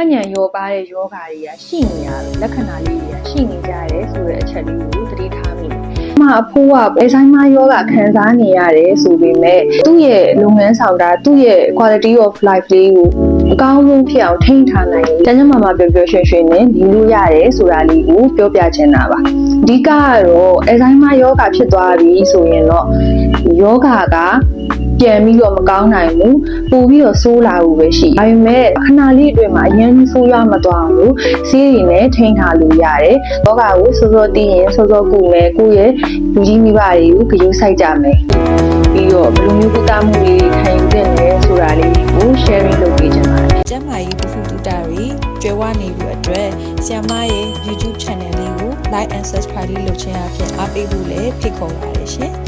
မှတ်ဉာဏ်ရောပါတဲ့ယောဂါတွေကရှိနေရတယ်လက္ခဏာလေးတွေကရှိနေကြတယ်ဆိုတဲ့အချက်လေးကိုသတိထားမိတယ်။မှအဖိုးကအဲဆိုင်မာယောဂခံစားနေရတယ်ဆိုပေမဲ့သူ့ရဲ့လုပ်ငန်းဆောင်တာသူ့ရဲ့ quality of life လေးကိုအကောင်းဆုံးဖြစ်အောင်ထိန်းထားနိုင်ရင်ကျန်းကျန်းမာမာပျော်ပျော်ရွှင်ရွှင်နဲ့နေလို့ရတယ်ဆိုတာလေးကိုပြောပြချင်တာပါ။အဓိကကတော့အဲဆိုင်မာယောဂဖြစ်သွားပြီဆိုရင်တော့ယောဂက ပြန်ပြီးတော့မကောင်းနိုင်ဘူးပို့ပြီးတော့ဆိုးလာဘူးပဲရှိဒါပေမဲ့ခဏလေးအတွင်းမှာအရင်ဆိုးရမသွားအောင်လို့ဆေးတွေနဲ့ထိန်းထားလို့ရတယ်ယောဂကိုစောစောတည်ရင်စောစောကုမယ်ကိုယ့်ရဲ့လူကြီးမိဘတွေကိုဂရုစိုက်ကြမယ်ပြီးတော့ဘယ်လိုမျိုးကုသမှုလေးတွေခံယူသင့်လဲဆိုတာလေးကို sharing လုပ်ပေးချင်ပါတယ်ကျမ်းမာရေးဗဟုသုတတွေကျွဲဝနေပြီးအတွက်ဆီယမရဲ့ YouTube channel လေးကို like and subscribe လေးလုပ်ခြင်းအပြင်အားပေးဖို့လည်းဖိတ်ခေါ်ပါတယ်ရှင်